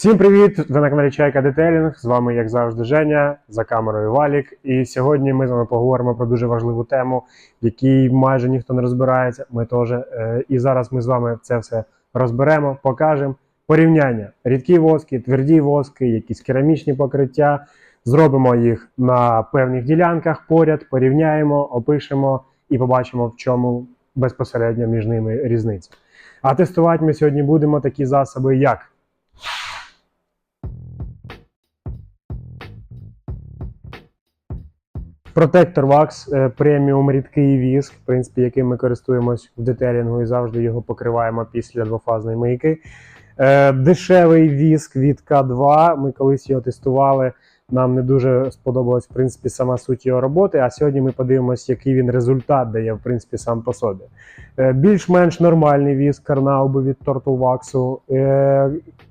Всім привіт! Ви на каналі Чайка Детейлінг. З вами, як завжди, Женя, за камерою Валік. І сьогодні ми з вами поговоримо про дуже важливу тему, в якій майже ніхто не розбирається. Ми теж. Е, І зараз ми з вами це все розберемо, покажемо. Порівняння: рідкі воски, тверді воски, якісь керамічні покриття. Зробимо їх на певних ділянках поряд, порівняємо, опишемо і побачимо, в чому безпосередньо між ними різниця. А тестувати ми сьогодні будемо такі засоби, як Протектор Wax е, преміум рідкий віск, в принципі, яким ми користуємось в детелінгу і завжди його покриваємо після двофазної мийки. Е, Дешевий віск від К2. Ми колись його тестували. Нам не дуже сподобалась в принципі сама суть його роботи. А сьогодні ми подивимося, який він результат дає в принципі сам по собі. Е, Більш-менш нормальний віск Карнауби від е,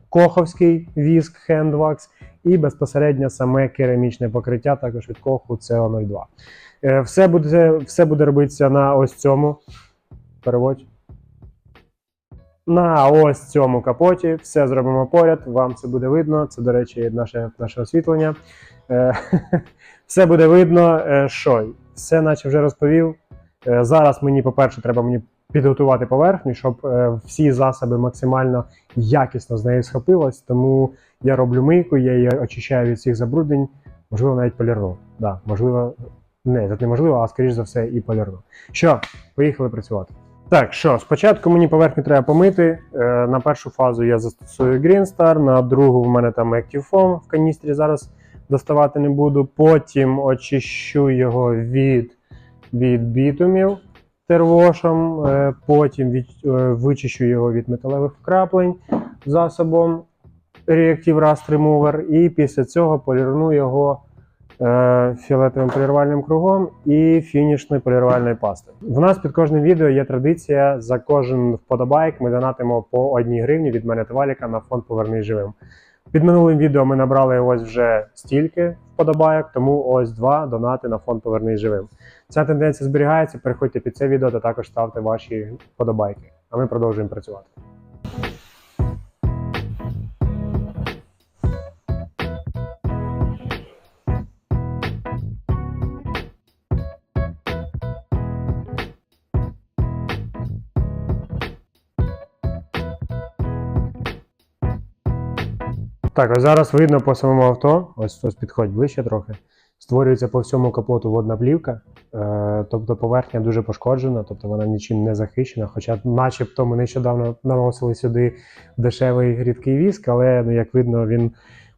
Коховський віск Handwax і безпосередньо саме керамічне покриття, також від Коху CO02. Е, Все буде, все буде робитися на ось цьому. Переводь. На ось цьому капоті. Все зробимо поряд. Вам це буде видно. Це, до речі, наше, наше освітлення. Е, Все буде видно. Е, Що? Все, наче вже розповів. Зараз мені, по-перше, треба мені підготувати поверхню, щоб е, всі засоби максимально якісно з нею схопилось. Тому я роблю мийку, я її очищаю від всіх забруднень, можливо, навіть полірну. Да, можливо, не, це неможливо, а скоріш за все, і полірну. Що, поїхали працювати. Так, що, спочатку мені поверхню треба помити. Е, на першу фазу я застосую Green Star, на другу в мене там Active Foam в каністрі зараз доставати не буду. Потім очищу його від, від бітумів тервошем, е, потім від, е, вичищу його від металевих вкраплень засобом Reactive Rust Remover, і після цього полірну його е, фіолетовим полірувальним кругом і фінішною полірувальною пастою. В нас під кожним відео є традиція за кожен вподобайк. Ми донатимо по одній гривні від мене та Валіка на фонд Повернись живим. Під минулим відео ми набрали ось вже стільки вподобайок, тому ось два донати на фонд Повернись живим. Ця тенденція зберігається. Переходьте під це відео та також ставте ваші вподобайки. А ми продовжуємо працювати. Так, ось зараз видно по самому авто. Ось ось підходь ближче трохи. Створюється по всьому капоту водна плівка, е, тобто поверхня дуже пошкоджена, тобто вона нічим не захищена. Хоча, начебто, ми нещодавно наносили сюди дешевий рідкий віск, але ну, як видно, він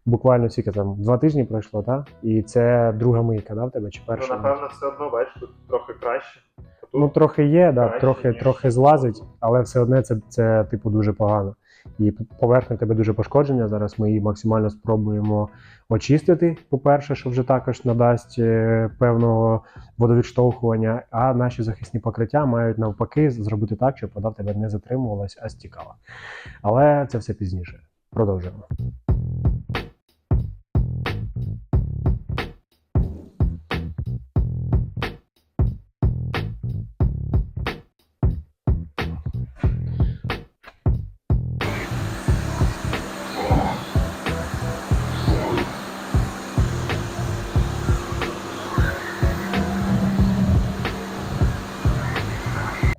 буквально скільки там два тижні пройшло, так? І це друга мийка, да, в тебе чи Ну, перша? напевно, все одно, бачиш, тут трохи краще. Тут Ну, трохи є, да, краще, трохи, трохи злазить, але все одне це, це типу дуже погано. І поверхня тебе дуже пошкодження. Зараз ми її максимально спробуємо очистити. По-перше, що вже також надасть е, певного водовідштовхування. А наші захисні покриття мають навпаки зробити так, щоб вода в тебе не затримувалась, а стікала. Але це все пізніше. Продовжуємо.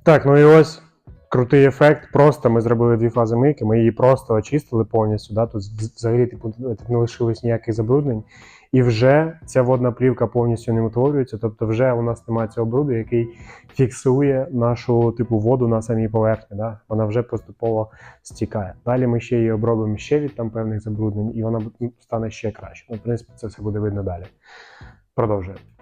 Так, ну і ось крутий ефект. Просто ми зробили дві фази мийки, ми її просто очистили повністю. Да? Тут взагалі типу, не лишилось ніяких забруднень. І вже ця водна плівка повністю не утворюється. Тобто, вже у нас немає цього бруду, який фіксує нашу типу воду на самій поверхні. Да? Вона вже поступово стікає. Далі ми ще її обробимо ще від там певних забруднень, і вона стане ще краще. Ну, в принципі, це все буде видно далі. Продовжуємо.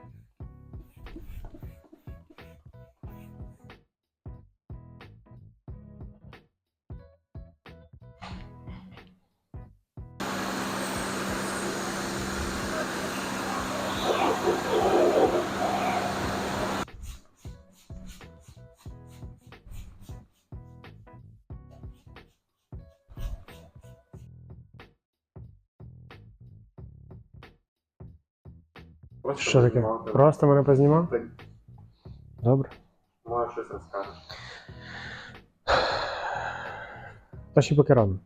Просто Що таке? Просто мене познімав? Так, Добре. Може щось розкажеш. Та ще поки рано.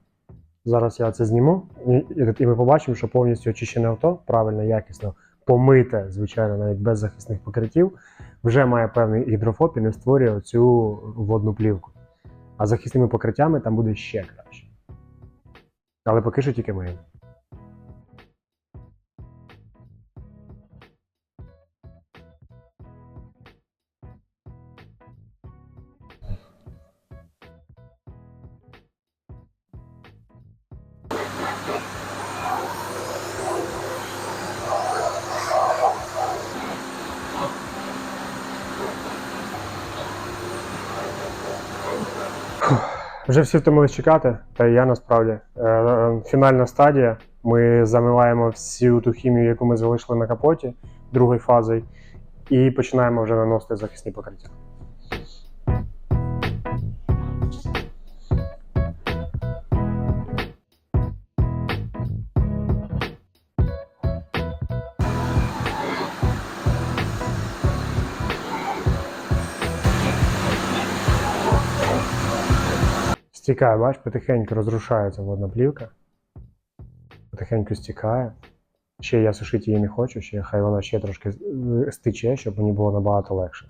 Зараз я це зніму, і, і, і ми побачимо, що повністю очищене авто, правильно, якісно, помите, звичайно, навіть без захисних покриттів, вже має певний гідрофоб і не створює цю водну плівку. А з захисними покриттями там буде ще краще. Але поки що тільки ми. Вже всі втомились чекати, та й я насправді. Е, Фінальна стадія. Ми замиваємо всю ту хімію, яку ми залишили на капоті другою фазою, і починаємо вже наносити захисні покриття. Стікає, бач, потихеньку розрушається водна плівка. Потихеньку стікає. Ще я сушити її не хочу, ще хай вона ще трошки стиче, щоб мені було набагато легше.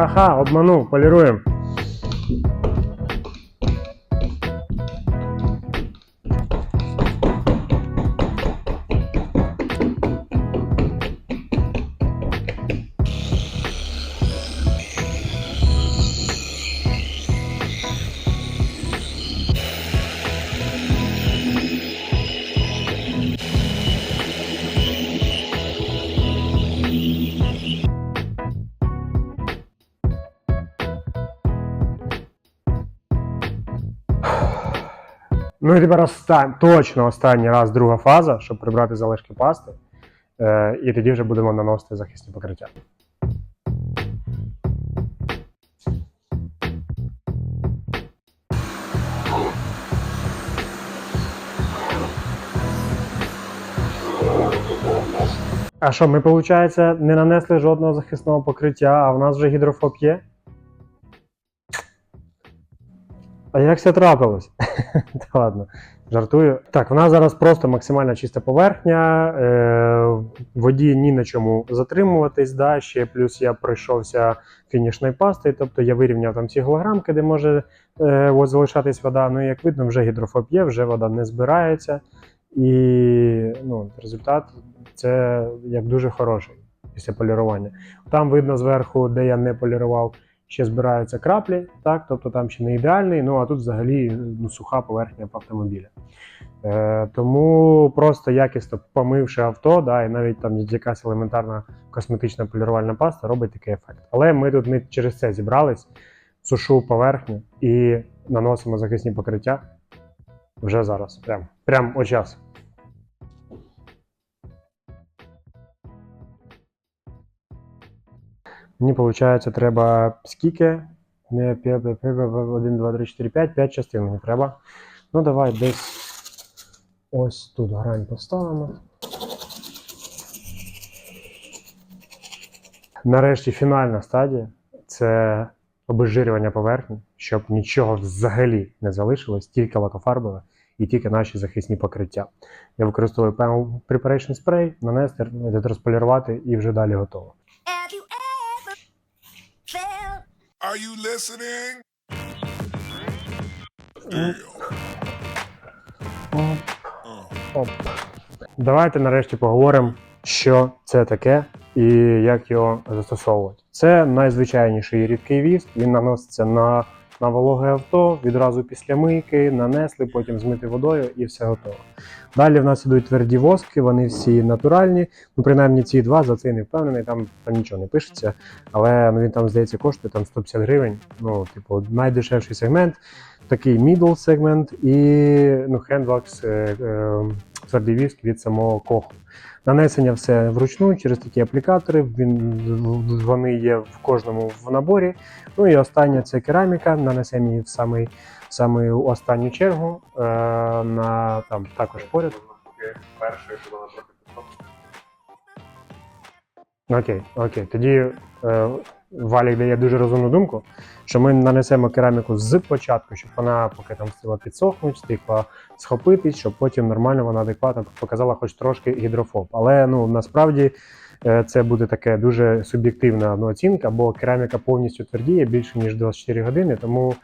Ха-ха, обманув, поліруємо. Ну і тепер остан... точно останній раз друга фаза, щоб прибрати залишки пасти. Е, і тоді вже будемо наносити захисні покриття. А що, ми, виходить, не нанесли жодного захисного покриття, а в нас вже гідрофоб є? А як це трапилось? Ладно, жартую. Так, в нас зараз просто максимально чиста поверхня, е, воді ні на чому затримуватись. Да? Ще плюс я пройшовся фінішною пастою, тобто я вирівняв там ці голограмки, де може е, от залишатись вода. Ну, як видно, вже гідрофоб є, вже вода не збирається. І ну, результат це як дуже хороший після полірування. Там видно зверху, де я не полірував, ще збираються краплі, так, тобто там ще не ідеальний, ну а тут взагалі ну, суха поверхня автомобіля. Е, тому просто якісно помивши авто, да, і навіть там якась елементарна косметична полірувальна паста робить такий ефект. Але ми тут не через це зібрались, сушу поверхню і наносимо захисні покриття вже зараз. Прям, прям о час. Мені виходить, треба скільки? 1, 2, 3, 4, 5, 5 частин мені треба. Ну, давай десь ось тут грань поставимо. Нарешті фінальна стадія це обезжирювання поверхні, щоб нічого взагалі не залишилось, тільки лакофарбове і тільки наші захисні покриття. Я використовую Preparation Spray, нанести, розполірувати і вже далі готово. Are you listening? Давайте нарешті поговоримо, що це таке і як його застосовувати. Це найзвичайніший рідкий віст, Він наноситься на, на вологе авто відразу після мийки, нанесли, потім змити водою і все готово. Далі в нас ідуть тверді воски, вони всі натуральні. Ну, принаймні ці два за цей не впевнений, там, там нічого не пишеться. Але ну, він там, здається, коштує там 150 гривень. Ну, типу, найдешевший сегмент. такий middle сегмент і ну, хендвакс, е, е, твердий віск від самого коху. Нанесення все вручну через такі аплікатори. Він, вони є в кожному в наборі. Ну і остання це кераміка. Нанесемо її в самий, самий останню чергу. Е, на, там, також поряд. Першою, щоб вона трохи. Окей, окей. Тоді е, Валік дає дуже розумну думку, що ми нанесемо кераміку з початку, щоб вона поки там встигла підсохнути, встигла схопитись, щоб потім нормально вона адекватно показала хоч трошки гідрофоб. Але ну насправді е, це буде таке дуже суб'єктивна ну, оцінка, бо кераміка повністю твердіє більше ніж 24 години, тому.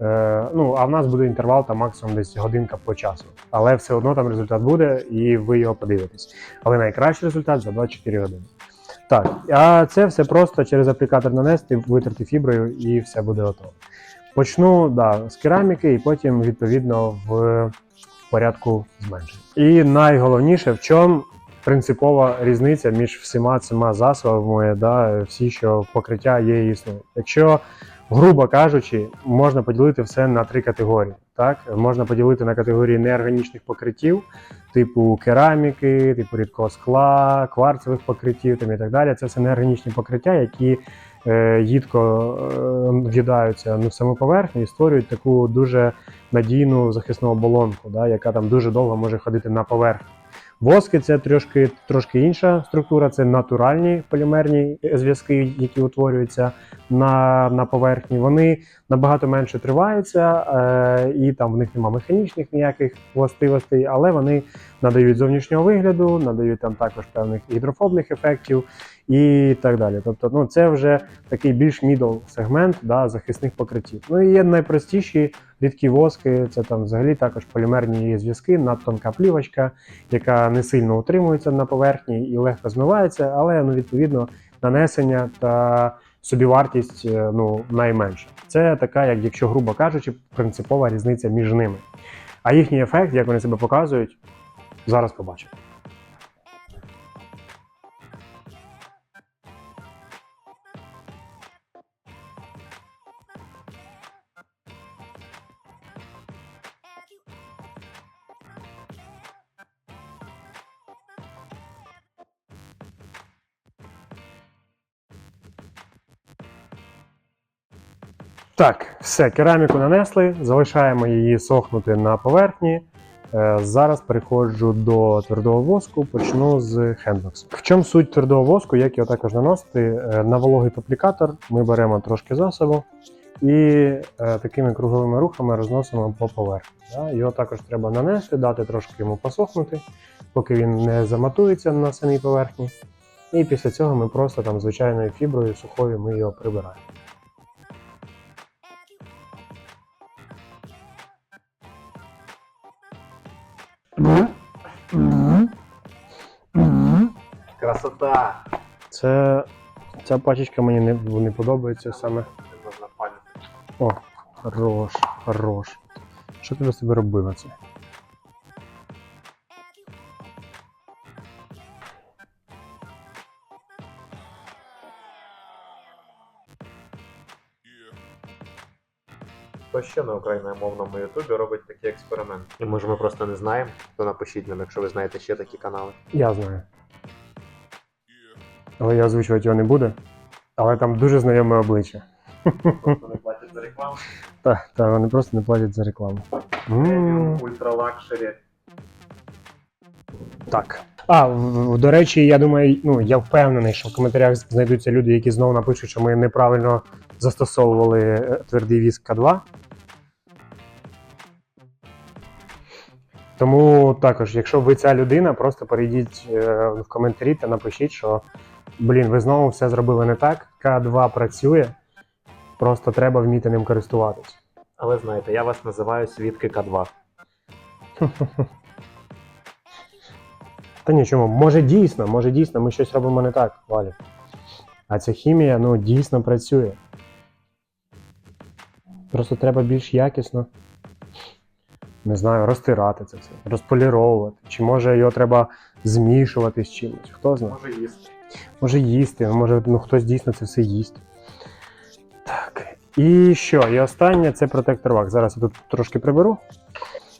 Е, ну, а в нас буде інтервал там максимум десь годинка по часу. Але все одно там результат буде, і ви його подивитесь. Але найкращий результат за 24 години. Так, а це все просто через аплікатор нанести, витерти фіброю і все буде готово. Почну да, з кераміки, і потім відповідно в порядку зменшення. І найголовніше, в чому принципова різниця між всіма цими засобами, да, всі, що покриття є існує. Якщо, грубо кажучи, можна поділити все на три категорії. Так? Можна поділити на категорії неорганічних покриттів, типу кераміки, типу рідкого скла, кварцевих покриттів там і так далі. Це все неорганічні покриття, які е, їдко е, в'їдаються ну, в саму поверхню і створюють таку дуже надійну захисну оболонку, да, яка там дуже довго може ходити на поверхні. Воски це трошки, трошки інша структура, це натуральні полімерні зв'язки, які утворюються на, на поверхні. Вони набагато менше триваються, е, і там в них немає механічних ніяких властивостей, але вони надають зовнішнього вигляду, надають там також певних гідрофобних ефектів і так далі. Тобто, ну це вже такий більш middle сегмент да, захисних покриттів. Ну і є найпростіші рідкі воски, це там взагалі також полімерні зв'язки, надтонка плівочка, яка не сильно утримується на поверхні і легко змивається, але ну відповідно нанесення та собівартість е, ну, найменша. Це така, як якщо грубо кажучи, принципова різниця між ними. А їхній ефект, як вони себе показують, зараз побачимо. Так, все, кераміку нанесли, залишаємо її сохнути на поверхні. Е, Зараз переходжу до твердого воску, почну з хендбоксу. В чому суть твердого воску, як його також наносити? Е, На вологий аплікатор ми беремо трошки засобу і е, такими круговими рухами розносимо по поверхні. Його також треба нанести, дати трошки йому посохнути, поки він не заматується на самій поверхні. І після цього ми просто там звичайною фіброю сухою ми його прибираємо. Красота! Це ця пачечка мені не, не подобається саме. О, хорош, хорош. Що ти до себе робив робила це? Хто ще на україномовному Ютубі робить такі експерименти? І може ми просто не знаємо, то напишіть нам, якщо ви знаєте ще такі канали. Я знаю. Але я озвучувати його не буду. Але там дуже знайоме обличчя. Просто не платять за рекламу. Так, та вони просто не платять за рекламу. Преміум, ультралакшері. Так. А, в- до речі, я думаю, ну я впевнений, що в коментарях знайдуться люди, які знову напишуть, що ми неправильно застосовували е, твердий віск К2. Тому також, якщо ви ця людина, просто перейдіть е, в коментарі та напишіть, що блін, ви знову все зробили не так. К2 працює, просто треба вміти ним користуватись. Але знаєте, я вас називаю свідки К2. Та нічому, може дійсно, може дійсно, ми щось робимо не так, Валі. А ця хімія ну, дійсно працює. Просто треба більш якісно, не знаю, розтирати це все, розполіровувати. Чи може його треба змішувати з чимось? Хто знає? Може їсти. Може їсти, може ну, хтось дійсно це все їсть. Так. І що? І останнє це протектор вак. Зараз я тут трошки приберу.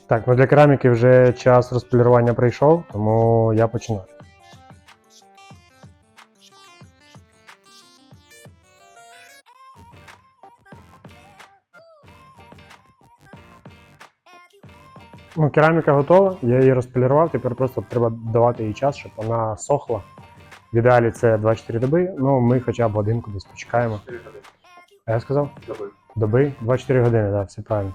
Так, ну для кераміки вже час розполірування прийшов, тому я починаю. Ну, кераміка готова, я її розполірував, тепер просто треба давати їй час, щоб вона сохла. В ідеалі це 24 доби, ну ми хоча б годинку десь почекаємо. 4 години. А я сказав? Доби. Доби? 24 години, так, все правильно.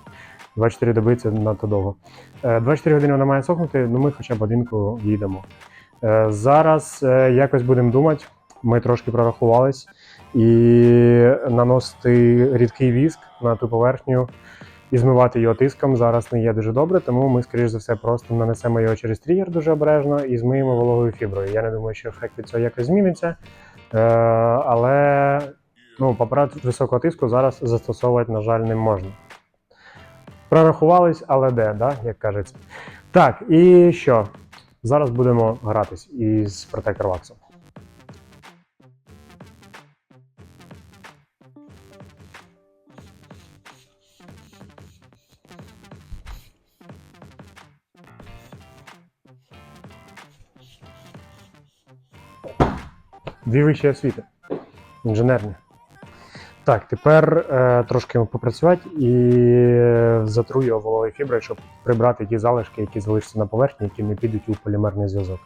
24 доби це надто довго. Е, 24 години вона має сохнути, ну ми хоча б годинку їдемо. Е, Зараз е, якось будемо думати. Ми трошки прорахувались і наносити рідкий віск на ту поверхню і змивати його тиском зараз не є дуже добре, тому ми, скоріш за все, просто нанесемо його через тригер дуже обережно і змиємо вологою фіброю. Я не думаю, що ефект від цього якось зміниться. Е, але ну, апарат високого тиску зараз застосовувати, на жаль, не можна. Прорахувались, але де, да, як кажеться. Так, і що? Зараз будемо гратись із протектор ваксом. Дві вищі освіти. Інженерні. Так, тепер е, трошки попрацювати і е, затру його вологою фіброю, щоб прибрати ті залишки, які залишаться на поверхні, які не підуть у полімерний зв'язок.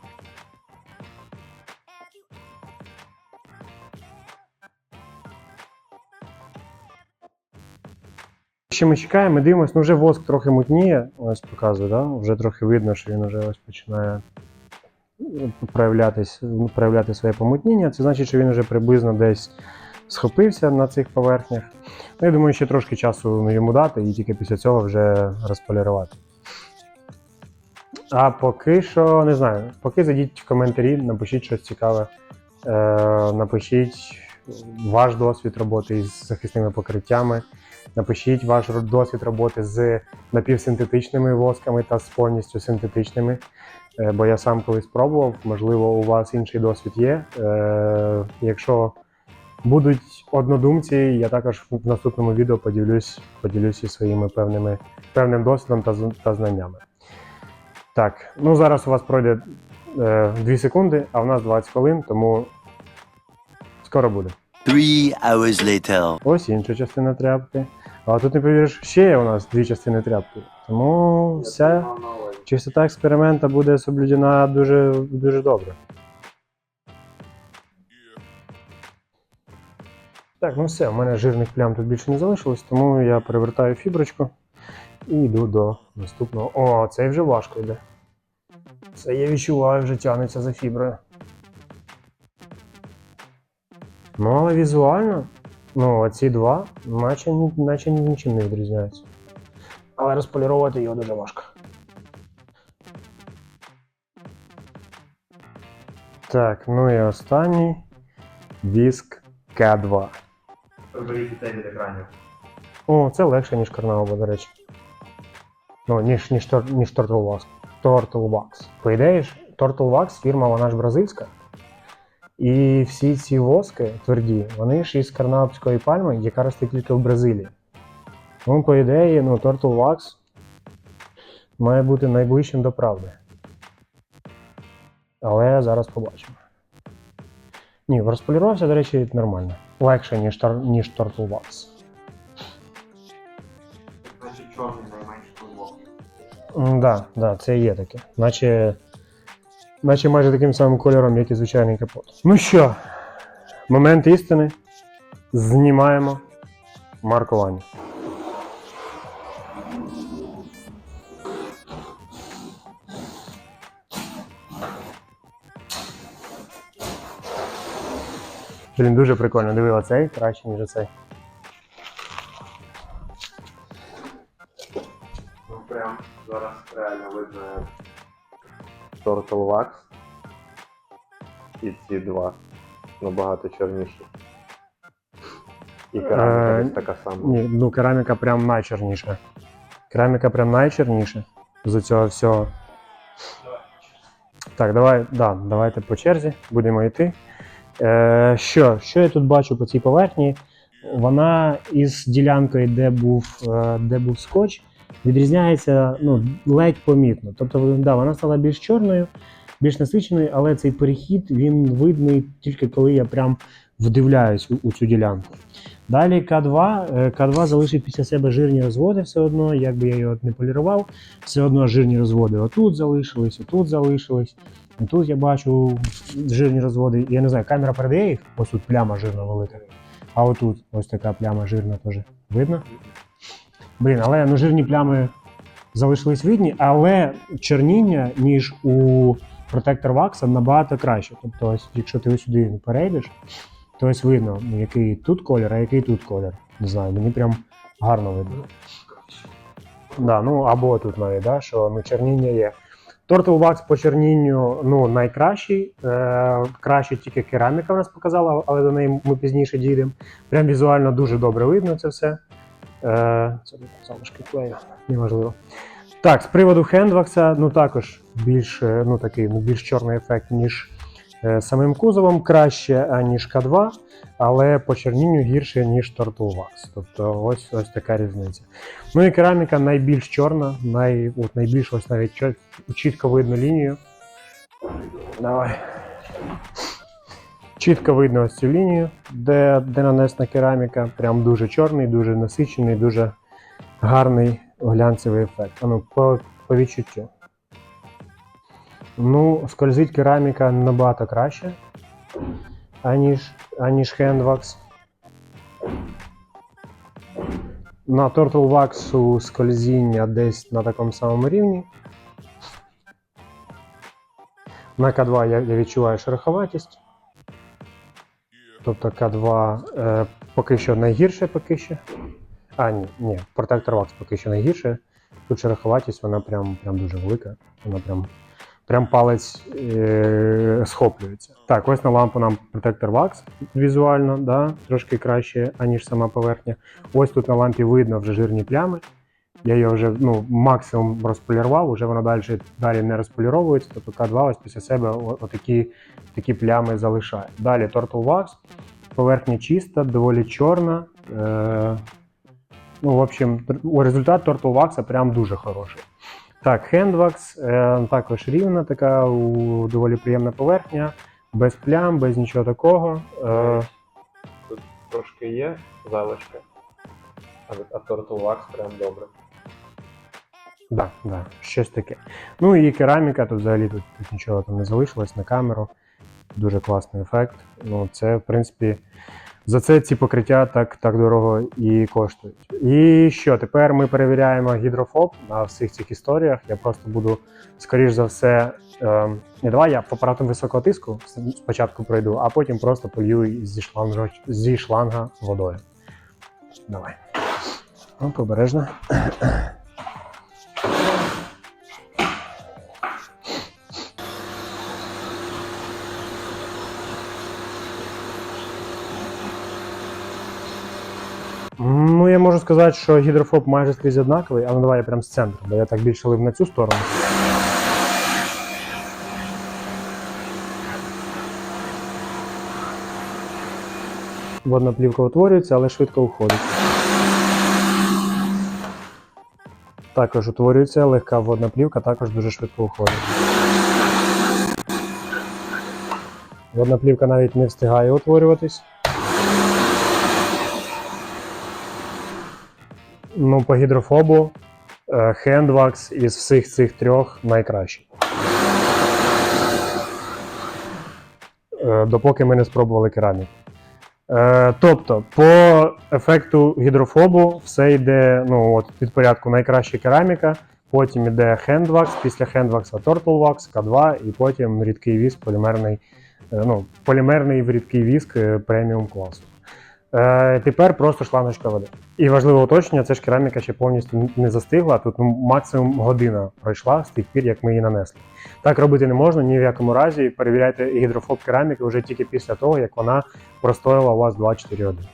Ще ми чекаємо, ми дивимося, ну вже воск трохи мутніє, ось показую, да? вже трохи видно, що він вже ось починає проявляти своє помутніння. Це значить, що він вже приблизно десь схопився на цих поверхнях. Ну, я думаю, ще трошки часу йому дати і тільки після цього вже розполірувати. А поки що не знаю. Поки зайдіть в коментарі, напишіть щось цікаве. Е, напишіть ваш досвід роботи із захисними покриттями. Напишіть ваш досвід роботи з напівсинтетичними восками та з повністю синтетичними. Е, бо я сам колись пробував, можливо, у вас інший досвід є. Е, якщо будуть однодумці, я також в наступному відео поділюсь, поділюсь із своїми певними, певним досвідом та, з- та знаннями. Так, ну зараз у вас пройде е, 2 секунди, а в нас 20 хвилин, тому скоро буде. Three hours later. Ось інша частина тряпки. А тут не повіриш, ще є у нас дві частини тряпки. Тому вся чистота експеримента буде соблюдена дуже, дуже добре. Так, ну все, у мене жирних плям тут більше не залишилось, тому я перевертаю фіброчку і йду до наступного. О, цей вже важко йде. Це я відчуваю, вже тягнеться за фіброю. Ну, але візуально, ну, оці два, наче, наче нічим не відрізняються. Але розполіровувати його дуже важко. Так, ну і останній віск К2. Приберіть дітей від екранів. О, це легше, ніж Карнаоба, до речі. Ну, ніж, ніж, тор- ніж Turtle Wax. Turtle Wax. По ідеї ж, Turtle Wax фірма, вона ж бразильська. І всі ці воски тверді, вони ж із карнаубської пальми, яка росте тільки в Бразилії. Ну, по ідеї, ну, Turtle Wax має бути найближчим до правди. Але зараз побачимо. Ні, розполірувався, до речі, нормально. Легше, ніж, тор- ніж. Значить, чорний найменший блок. М, Да, да, це є таке. Наче, наче майже таким самим кольором, як і звичайний капот. Ну що, момент істини. Знімаємо маркування. Блін, дуже прикольно. Диви, оцей краще, ніж оцей. Ну прям зараз реально видно Turtle Wax і ці два набагато чорніші. І кераміка Е, десь така сама. Ні, ну кераміка прям найчорніша. Кераміка прям найчорніша з цього всього. Так, давай, да, давайте по черзі, будемо йти. Е, що, що я тут бачу по цій поверхні? вона із ділянкою, де був, е, де був скотч, відрізняється ну, ледь помітно. Тобто, да, вона стала більш чорною, більш насиченою, але цей перехід він видний тільки коли я прям вдивляюсь у, у цю ділянку. Далі К2. е, К2 залишив після себе жирні розводи все одно, якби я його не полірував, все одно жирні розводи отут залишились, отут залишились. Тут я бачу жирні розводи. Я не знаю, камера передає їх, ось тут пляма жирна велика. А отут ось така пляма жирна теж. Видно? Блін, але ну, жирні плями залишились видні, але чорніння, ніж у Protector Wax набагато краще. Тобто, ось, якщо ти сюди перейдеш, то ось видно, який тут колір, а який тут колір. Не знаю, мені прям гарно видно. Да, ну або тут навіть, да, що ну, чорніння є. Turtle вакс по чорнінню ну, найкращий. Е, краще тільки кераміка в нас показала, але до неї ми пізніше дійдемо. Прям візуально дуже добре видно це все. Е, це залишки клею, неважливо. Так, з приводу хендвакса, ну також більш, е, ну, такий, ну, більш чорний ефект, ніж самим кузовом, краще, аніж К2, але по чорнінню гірше, ніж Wax. Тобто ось, ось така різниця. Ну і кераміка найбільш чорна, най, от найбільш ось навіть чіт- чітко видно лінію. Давай. Чітко видно ось цю лінію, де, де нанесена кераміка. Прям дуже чорний, дуже насичений, дуже гарний глянцевий ефект. Ну, по, по відчуттю. Ну, скользить кераміка набагато краще, аніж, аніж хендвакс. На Turtle Wax скользіння десь на такому самому рівні. На К2 я, я відчуваю шероховатість. Тобто К2 е, поки що найгірше поки що. А, ні, ні, Protector Wax поки що найгірше. Тут шероховатість, вона прям, прям дуже велика. Вона прям, прям палець е, схоплюється. Так, ось на лампу нам Protector Wax візуально, да, трошки краще, аніж сама поверхня. Ось тут на лампі видно вже жирні плями. Я її вже ну, максимум розполірував, вже вона далі, далі не розполіровується. Тобто К2 ось після себе отакі такі плями залишає. Далі Turtle Wax. Поверхня чиста, доволі чорна. Е, ну, в общем, результат Turtle Wax прям дуже хороший. Так, е, також рівна, така у, доволі приємна поверхня, без плям, без нічого такого. Е, Тут трошки є залишки, а, а Wax прям добре. Да, да, щось таке. Ну і кераміка, тут взагалі тут, тут нічого там не залишилось на камеру. Дуже класний ефект. Ну, це, в принципі, за це ці покриття так, так дорого і коштують. І що, тепер ми перевіряємо гідрофоб на всіх цих історіях. Я просто буду, скоріш за все, е, не давай я апаратом високого тиску спочатку пройду, а потім просто полью зі шланга, зі шланга водою. Давай. Оп, обережно. Ну, я можу сказати, що гідрофоб майже скрізь однаковий, але давай я прям з центру, бо я так більше лив на цю сторону. Водна плівка утворюється, але швидко уходить. Також утворюється легка водна плівка, також дуже швидко уходить. Водна плівка навіть не встигає утворюватись. Ну, по гідрофобу е, хендвакс із всіх цих трьох найкращий. Е, Допоки ми не спробували кераміку. Е, Тобто, по ефекту гідрофобу все йде ну, от, від порядку найкраща кераміка, потім йде хендвакс, після хендвакса Wax, К2, і потім рідкий віск, полімерний, ну, полімерний в рідкий віск преміум класу. Е, тепер просто шланочка води. І важливе уточнення, це ж кераміка ще повністю не застигла. Тут ну, максимум година пройшла з тих пір, як ми її нанесли. Так робити не можна ні в якому разі. Перевіряйте гідрофоб кераміки вже тільки після того, як вона простояла у вас 2-4 години.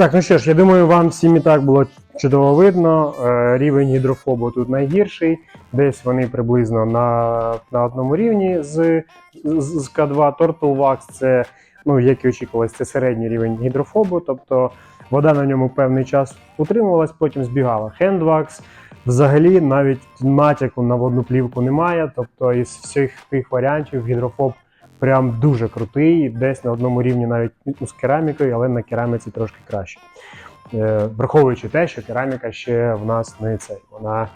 Так, ну що ж, я думаю, вам всім і так було чудово видно. Е, Рівень гідрофобу тут найгірший. Десь вони приблизно на, на одному рівні з, з, з К2. Turtle Wax це, ну, як і очікувалось, це середній рівень гідрофобу, тобто вода на ньому певний час утримувалась, потім збігала. Handwax взагалі навіть натяку на водну плівку немає. Тобто із всіх тих варіантів гідрофоб прям дуже крутий, десь на одному рівні навіть з керамікою, але на кераміці трошки краще. Е, враховуючи те, що кераміка ще в нас не цей, вона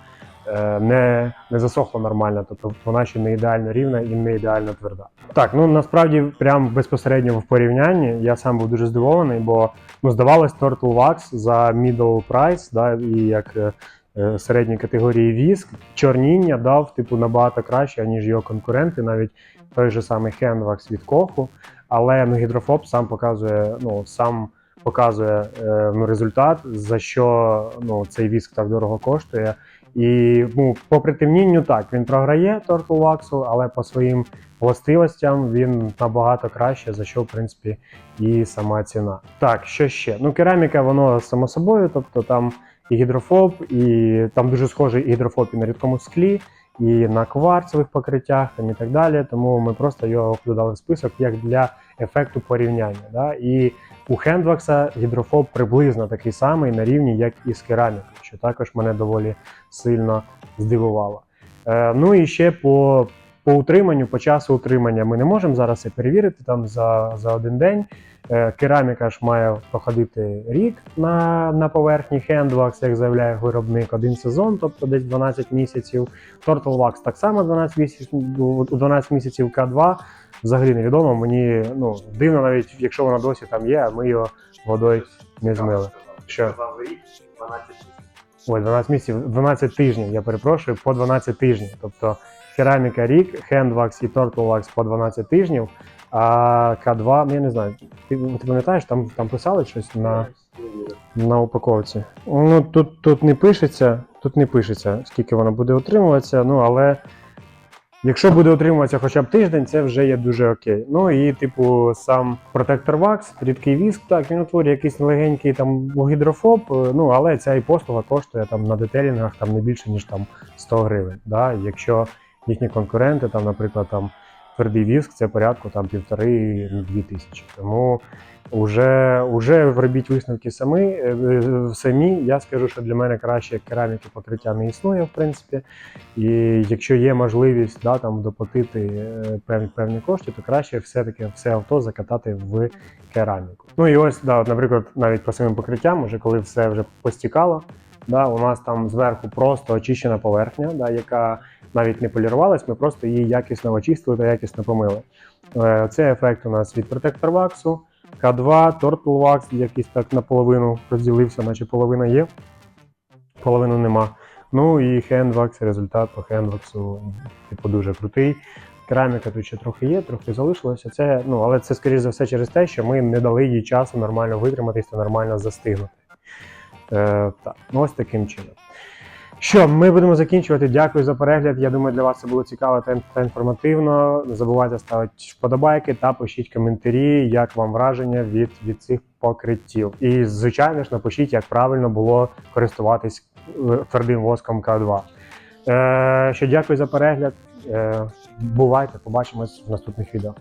е, не, не засохла нормально, тобто вона ще не ідеально рівна і не ідеально тверда. Так, ну насправді, прям безпосередньо в порівнянні я сам був дуже здивований, бо ну, здавалось, Turtle Wax за middle price, да, і як е, е, середньої категорії віск, чорніння дав типу набагато краще, ніж його конкуренти, навіть той же самий Handwax від Коху. Але ну, гідрофоб сам показує, ну сам показує е, ну, результат, за що ну, цей віск так дорого коштує. І ну, по притемнінню так, він програє Turtle Wax, але по своїм властивостям він набагато краще, за що, в принципі, і сама ціна. Так, що ще? Ну, кераміка, воно само собою, тобто там і гідрофоб, і там дуже схожий і гідрофоб і на рідкому склі, і на кварцевих покриттях там, і так далі. Тому ми просто його додали в список як для ефекту порівняння. Да? І у Хендвакса гідрофоб приблизно такий самий на рівні, як і з керамікою, що також мене доволі сильно здивувало. Е, ну і ще по, по утриманню, по часу утримання ми не можемо зараз це перевірити там за, за один день. Е, кераміка ж має проходити рік на, на поверхні Handwax, як заявляє виробник, один сезон, тобто десь 12 місяців. Turtle Wax так само 12 місяців, у 12 місяців К2. Взагалі невідомо. Мені ну, дивно, навіть якщо вона досі там є, а ми його водою не змили. Що? Сказав рік, 12 місяців. Ой, 12 місяців, 12 тижнів, я перепрошую, по 12 тижнів. Тобто кераміка рік, Handwax і Wax по 12 тижнів, а К2, ну я не знаю, ти, ти пам'ятаєш, там, там писали щось на, на упаковці. Ну тут, тут не пишеться, тут не пишеться, скільки вона буде утримуватися, ну але. Якщо буде утримуватися хоча б тиждень, це вже є дуже окей. Ну і типу сам протектор вакс, рідкий віск, так він утворює якийсь легенький там гідрофоб, ну але ця і послуга коштує там на детелінгах там не більше ніж там 100 гривень. Да? Якщо їхні конкуренти, там, наприклад, там твердий віск, це порядку там півтори-дві тисячі. Тому вже, вже робіть висновки самі, е, е, самі. Я скажу, що для мене краще кераміки покриття не існує, в принципі. І якщо є можливість да, там, доплатити е, певні, певні кошти, то краще все-таки все авто закатати в кераміку. Ну і ось, да, от, наприклад, навіть по самим покриттям, уже коли все вже постікало, да, у нас там зверху просто очищена поверхня, да, яка навіть не полірувалась, ми просто її якісно очистили та якісно помили. Е, Це ефект у нас від протектор ваксу, К2, Turtle Wax, якийсь так наполовину розділився, наче половина є, половину нема. Ну і Handwax, результат по Handwax, типу, дуже крутий. Кераміка тут ще трохи є, трохи залишилося. Це, ну, але це, скоріш за все, через те, що ми не дали їй часу нормально витриматись та нормально застигнути. Е, так, ну ось таким чином. Що, ми будемо закінчувати. Дякую за перегляд. Я думаю, для вас це було цікаво та, інформативно. Не забувайте ставити вподобайки та пишіть коментарі, як вам враження від, від цих покриттів. І, звичайно ж, напишіть, як правильно було користуватись е, твердим воском К2. Е, що дякую за перегляд. Е, бувайте, побачимось в наступних відео.